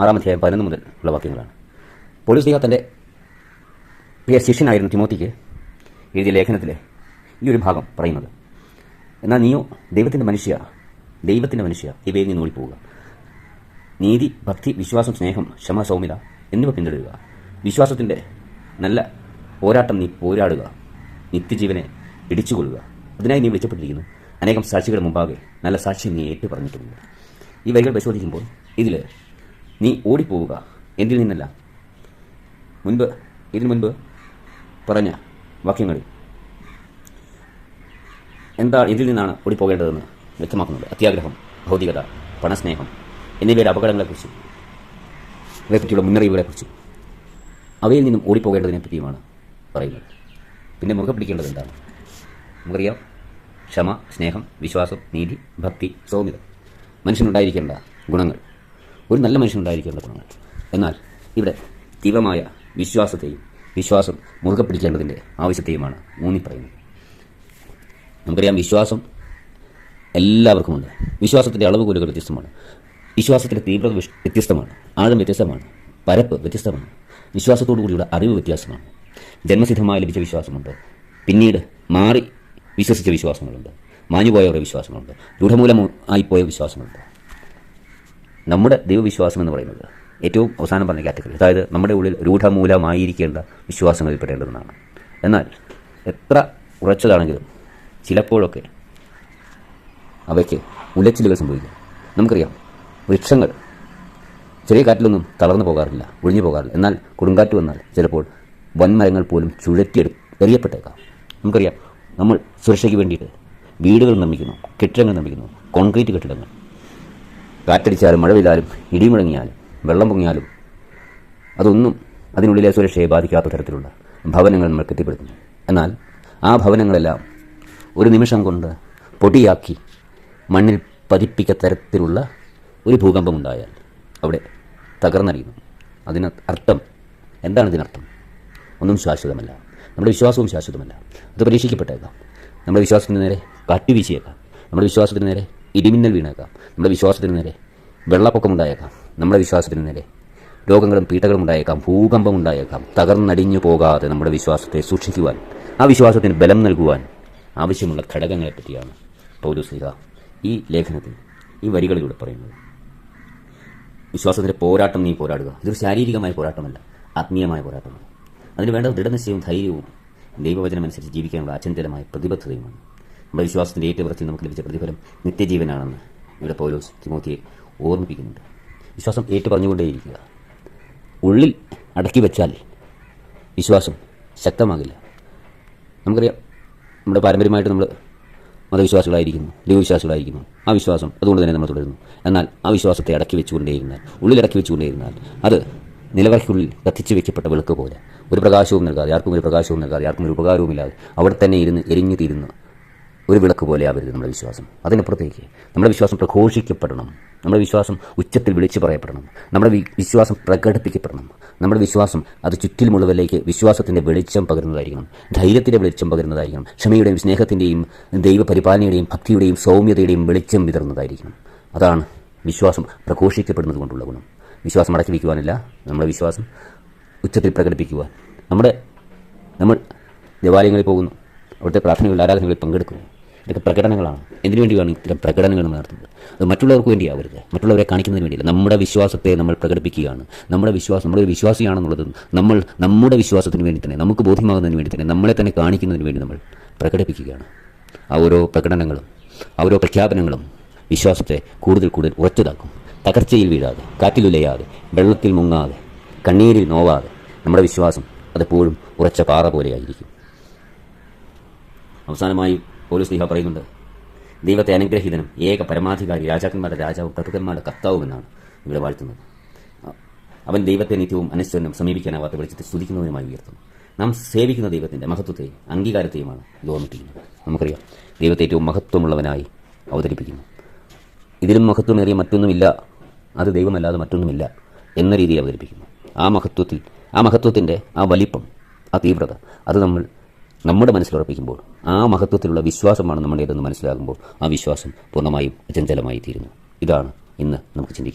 ആറാം അധ്യായം പതിനൊന്ന് മുതൽ ഉള്ള വാക്യങ്ങളാണ്. പോലീസ് ലീഹ തന്റെ പ്രിയ ശിഷ്യനായിരുന്നു തിമോത്തിക്ക് എഴുതിയ ലേഖനത്തിലെ ഈ ഒരു ഭാഗം പറയുന്നത്. എന്നാൽ നീയോ ദൈവത്തിന്റെ മനുഷ്യ ദൈവത്തിന്റെ മനുഷ്യ ഇവയിൽ നിന്ന് ഓടിപ്പോവുക. നീതി ഭക്തി വിശ്വാസം സ്നേഹം ക്ഷമ സൗമ്യത എന്നിവ പിന്തുടരുക. വിശ്വാസത്തിന്റെ നല്ല പോരാട്ടം നീ പോരാടുക. നിത്യജീവനെ ഇടിച്ചുകൊള്ളുക അതിനായി നീ വിളിച്ചപ്പെട്ടിരിക്കുന്നു. അനേകം സാക്ഷികളുടെ മുമ്പാകെ നല്ല സാക്ഷ്യം നീ ഏറ്റു പറഞ്ഞിട്ടുണ്ട് ഈ വരികൾ പരിശോധിക്കുമ്പോൾ ഇതിൽ നീ ഓടിപ്പോവുക. എന്തിൽ നിന്നല്ല? മുൻപ് ഇതിനു മുൻപ് പറഞ്ഞ വാക്യങ്ങളിൽ. എന്താ ഇതിൽ നിന്നാണ് ഓടിപ്പോകേണ്ടതെന്ന് വ്യക്തമാക്കുന്നത്? അത്യാഗ്രഹം ഭൗതികത പണസ്നേഹം എന്നിവയുടെ അപകടങ്ങളെക്കുറിച്ച് അവയെപ്പറ്റിയുള്ള മുന്നറിയിപ്പുകളെക്കുറിച്ചും. അവയിൽ നിന്നും ഓടിപ്പോകേണ്ടതിനെ പറ്റിയുമാണ് പറയുന്നത്. പിന്നെ മുറുകെ പിടിക്കേണ്ടത് എന്താണ്? നമുക്കറിയാം ക്ഷമ സ്നേഹം വിശ്വാസം നീതി ഭക്തി സൗമ്യത. മനുഷ്യനുണ്ടായിരിക്കേണ്ട ഗുണങ്ങൾ. ഒരു നല്ല മനുഷ്യനുണ്ടായിരിക്കേണ്ട ഗുണങ്ങൾ എന്നാൽ ഇവിടെ തീവ്രമായ വിശ്വാസത്തെയും വിശ്വാസം മുറുകെ പിടിക്കേണ്ടതിന്റെ ആവശ്യത്തെയുമാണ് ഊന്നി പറയുന്നത്. നമുക്കറിയാം വിശ്വാസം എല്ലാവർക്കുമുണ്ട്. വിശ്വാസത്തിന്റെ അളവുകോലുകൾ വ്യത്യസ്തമാണ്. വിശ്വാസത്തിന്റെ തീവ്രത വ്യത്യസ്തമാണ്. ആഴം വ്യത്യസ്തമാണ്. പരപ്പ് വ്യത്യസ്തമാണ്. വിശ്വാസത്തോടു കൂടിയുള്ള അറിവ് വ്യത്യാസമാണ്. ജന്മസിദ്ധമായി ലഭിച്ച വിശ്വാസമുണ്ട്. പിന്നീട് മാറി വിശ്വസിച്ച വിശ്വാസങ്ങളുണ്ട്. മാഞ്ഞുപോയവരുടെ വിശ്വാസങ്ങളുണ്ട്. രൂഢമൂലമായിപ്പോയ വിശ്വാസങ്ങളുണ്ട്. നമ്മുടെ ദൈവവിശ്വാസം എന്ന് പറയുന്നത് ഏറ്റവും അവസാനം പറഞ്ഞ കാറ്റഗറി അതായത് നമ്മുടെ ഉള്ളിൽ രൂഢമൂലമായിരിക്കേണ്ട വിശ്വാസങ്ങളിൽ പെടേണ്ടതെന്നാണ്. എന്നാൽ എത്ര ഉറച്ചതാണെങ്കിലും ചിലപ്പോഴൊക്കെ അവയ്ക്ക് ഉലച്ചിലുകൾ സംഭവിക്കും. നമുക്കറിയാം വൃക്ഷങ്ങൾ ചെറിയ കാറ്റിലൊന്നും തളർന്നു പോകാറില്ല ഒഴിഞ്ഞു പോകാറില്ല. എന്നാൽ കൊടുങ്കാറ്റ് വന്നാൽ ചിലപ്പോൾ വൻമരങ്ങൾ പോലും ചുഴറ്റിയെടു എറിയപ്പെട്ടേക്കാം. നമുക്കറിയാം നമ്മൾ സുരക്ഷയ്ക്ക് വേണ്ടിയിട്ട് വീടുകൾ നിർമ്മിക്കുന്നു കെട്ടിടങ്ങൾ നിർമ്മിക്കുന്നു കോൺക്രീറ്റ് കെട്ടിടങ്ങൾ. കാറ്റടിച്ചാലും മഴ പെയ്താലും ഇടിമുഴങ്ങിയാലും വെള്ളം പൊങ്ങിയാലും അതൊന്നും അതിനുള്ളിലെ സുരക്ഷയെ ബാധിക്കാത്ത തരത്തിലുള്ള ഭവനങ്ങൾ നമ്മൾ കെട്ടിപ്പടുക്കുന്നു. എന്നാൽ ആ ഭവനങ്ങളെല്ലാം ഒരു നിമിഷം കൊണ്ട് പൊടിയാക്കി മണ്ണിൽ പതിപ്പിക്ക തരത്തിലുള്ള ഒരു ഭൂകമ്പമുണ്ടായാൽ അവിടെ തകർന്നറിയുന്നു അതിന് അർത്ഥം എന്താണ് ഇതിനർത്ഥം? ഒന്നും ശാശ്വതമല്ല. നമ്മുടെ വിശ്വാസവും ശാശ്വതമല്ല. അത് പരീക്ഷിക്കപ്പെട്ടേക്കാം. നമ്മുടെ വിശ്വാസത്തിന് നേരെ കാറ്റുവീശിയേക്കാം. നമ്മുടെ വിശ്വാസത്തിന് നേരെ ഇടിമിന്നൽ വീണേക്കാം. നമ്മുടെ വിശ്വാസത്തിന് നേരെ വെള്ളപ്പൊക്കമുണ്ടായേക്കാം. നമ്മുടെ വിശ്വാസത്തിന് നേരെ രോഗങ്ങളും പീഠകളും ഉണ്ടായേക്കാം. ഭൂകമ്പം ഉണ്ടായേക്കാം. തകർന്നടിഞ്ഞു പോകാതെ നമ്മുടെ വിശ്വാസത്തെ സൂക്ഷിക്കുവാൻ ആ വിശ്വാസത്തിന് ബലം നൽകുവാൻ ആവശ്യമുള്ള ഘടകങ്ങളെ പറ്റിയാണ് പൗരസ്ലിഹ ഈ ലേഖനത്തിൽ ഈ വരികളിലൂടെ പറയുന്നത്. വിശ്വാസത്തിന്റെ പോരാട്ടം നീ പോരാടുക. ഇതൊരു ശാരീരികമായ പോരാട്ടമല്ല ആത്മീയമായ പോരാട്ടമാണ്. അതിന് വേണ്ട ദൃഢനിശ്ചയവും ധൈര്യവും ദൈവവചനമനുസരിച്ച് ജീവിക്കാനുള്ള അചഞ്ചലമായ പ്രതിബദ്ധതയുമാണ്. വിശ്വാസത്തിന്റെ ഏറ്റവുറത്തിൽ നമുക്ക് ലഭിച്ച പ്രതിഫലം നിത്യജീവനാണെന്ന് ഇവിടെ പൗലോസ് തിമോത്തിയെ ഓർമ്മിപ്പിക്കുന്നുണ്ട്. വിശ്വാസം ഏറ്റു പറഞ്ഞുകൊണ്ടേയിരിക്കുക ഉള്ളിൽ അടക്കി വെച്ചാൽ വിശ്വാസം ശക്തമാകില്ല. നമുക്കറിയാം നമ്മുടെ പാരമ്പര്യമായിട്ട് നമ്മൾ മതവിശ്വാസികളായിരിക്കുന്നു ദൈവവിശ്വാസികളായിരിക്കുന്നു. ആ വിശ്വാസം അതുകൊണ്ട് തന്നെ നമ്മൾ തുടരുന്നു. എന്നാൽ ആ വിശ്വാസത്തെ അടക്കി വെച്ചുകൊണ്ടേയിരുന്നാൽ ഉള്ളിൽ അടക്കി വെച്ചുകൊണ്ടേയിരുന്നാൽ അത് നിലവറയ്ക്കുള്ളിൽ കത്തിച്ചു വെക്കപ്പെട്ട വിളക്ക് പോലെ ഒരു പ്രകാശവും നൽകാതെ ആർക്കും ഒരു പ്രകാശവും നൽകാതെ ആർക്കും ഒരു ഉപകാരവുമില്ലാതെ അവിടെ തന്നെ ഇരുന്ന് എരിഞ്ഞു തീരുന്ന ഒരു വിളക്ക് പോലെ ആവരുത് നമ്മുടെ വിശ്വാസം. അതിനപ്പുറത്തേക്ക് നമ്മുടെ വിശ്വാസം പ്രഘോഷിക്കപ്പെടണം. നമ്മുടെ വിശ്വാസം ഉച്ചത്തിൽ വിളിച്ചു പറയപ്പെടണം. നമ്മുടെ വിശ്വാസം പ്രകടിപ്പിക്കപ്പെടണം. നമ്മുടെ വിശ്വാസം അത് ചുറ്റിലുമുള്ളവരിലേക്ക് വിശ്വാസത്തിന്റെ വെളിച്ചം പകരുന്നതായിരിക്കണം. ധൈര്യത്തിന്റെ വെളിച്ചം പകരുന്നതായിരിക്കണം. ക്ഷമയുടെയും സ്നേഹത്തിന്റെയും ദൈവപരിപാലനയുടെയും ഭക്തിയുടെയും സൗമ്യതയുടെയും വെളിച്ചം വിതറുന്നതായിരിക്കണം. അതാണ് വിശ്വാസം പ്രഘോഷിക്കപ്പെടുന്നത് കൊണ്ടുള്ള ഗുണം. വിശ്വാസം അടക്കി വയ്ക്കുവാനല്ല നമ്മുടെ വിശ്വാസം ഉച്ചത്തിൽ പ്രകടിപ്പിക്കുവാൻ. നമ്മുടെ നമ്മൾ ദേവാലയങ്ങളിൽ പോകുന്നു. അവിടുത്തെ പ്രാർത്ഥനകളിൽ ആരാധനകളിൽ പങ്കെടുക്കുന്നു. ഇതൊക്കെ പ്രകടനങ്ങളാണ്. എന്തിനു വേണ്ടിയാണ് ഇത്തരം പ്രകടനങ്ങൾ നമ്മൾ നടത്തുന്നത്? അത് മറ്റുള്ളവർക്ക് വേണ്ടിയാവരുത്. മറ്റുള്ളവരെ കാണിക്കുന്നതിന് വേണ്ടിയില്ല. നമ്മുടെ വിശ്വാസത്തെ നമ്മൾ പ്രകടിപ്പിക്കുകയാണ്. നമ്മുടെ വിശ്വാസം നമ്മളൊരു വിശ്വാസിയാണെന്നുള്ളത് നമ്മൾ നമ്മുടെ വിശ്വാസത്തിന് വേണ്ടി തന്നെ നമുക്ക് ബോധ്യമാകുന്നതിന് വേണ്ടി തന്നെ നമ്മളെ തന്നെ കാണിക്കുന്നതിന് വേണ്ടി നമ്മൾ പ്രകടിപ്പിക്കുകയാണ്. ആ ഓരോ പ്രകടനങ്ങളും ആ ഓരോ പ്രഖ്യാപനങ്ങളും വിശ്വാസത്തെ കൂടുതൽ കൂടുതൽ ഉറച്ചതാക്കും. തകർച്ചയിൽ വീഴാതെ കാറ്റിലുലയാതെ വെള്ളത്തിൽ മുങ്ങാതെ കണ്ണീരിൽ നോവാതെ നമ്മുടെ വിശ്വാസം അതെപ്പോഴും ഉറച്ച പാറ പോലെയായിരിക്കും. അവസാനമായി പോലീസ് സ്നേഹ പറയുന്നുണ്ട്. ദൈവത്തെ അനുഗ്രഹീതനും ഏക പരമാധികാരി രാജാക്കന്മാരുടെ രാജാവും പ്രഭുക്കന്മാരുടെ കർത്താവുമെന്നാണ് ഇവിടെ വാഴ്ത്തുന്നത്. അവൻ ദൈവത്തെ നിത്യവും അനശ്വരനും സമീപിക്കാനാവാത്ത വെളിച്ചത്തെ സ്തുതിക്കുന്നതിനുമായി ഉയർത്തുന്നു. നാം സേവിക്കുന്ന ദൈവത്തിന്റെ മഹത്വത്തെയും അംഗീകാരത്തെയുമാണ് ഇത് നമുക്കറിയാം ദൈവത്തെ ഏറ്റവും മഹത്വമുള്ളവനായി അവതരിപ്പിക്കുന്നു. ഇതിലും മഹത്വമേറിയ മറ്റൊന്നുമില്ല. അത് ദൈവമല്ലാതെ മറ്റൊന്നുമില്ല എന്ന രീതിയിൽ അവതരിപ്പിക്കുന്നു. ആ മഹത്വത്തിൽ ആ മഹത്വത്തിന്റെ ആ വലിപ്പം ആ തീവ്രത അത് നമ്മൾ നമ്മുടെ മനസ്സിലുറപ്പിക്കുമ്പോൾ ആ മഹത്വത്തിലുള്ള വിശ്വാസമാണ് നമ്മുടേതെന്ന് മനസ്സിലാകുമ്പോൾ ആ വിശ്വാസം പൂർണമായും അചഞ്ചലമായി തീരുന്നു ഇതാണ് ഇന്ന് നമുക്ക് ചിന്തിക്കാൻ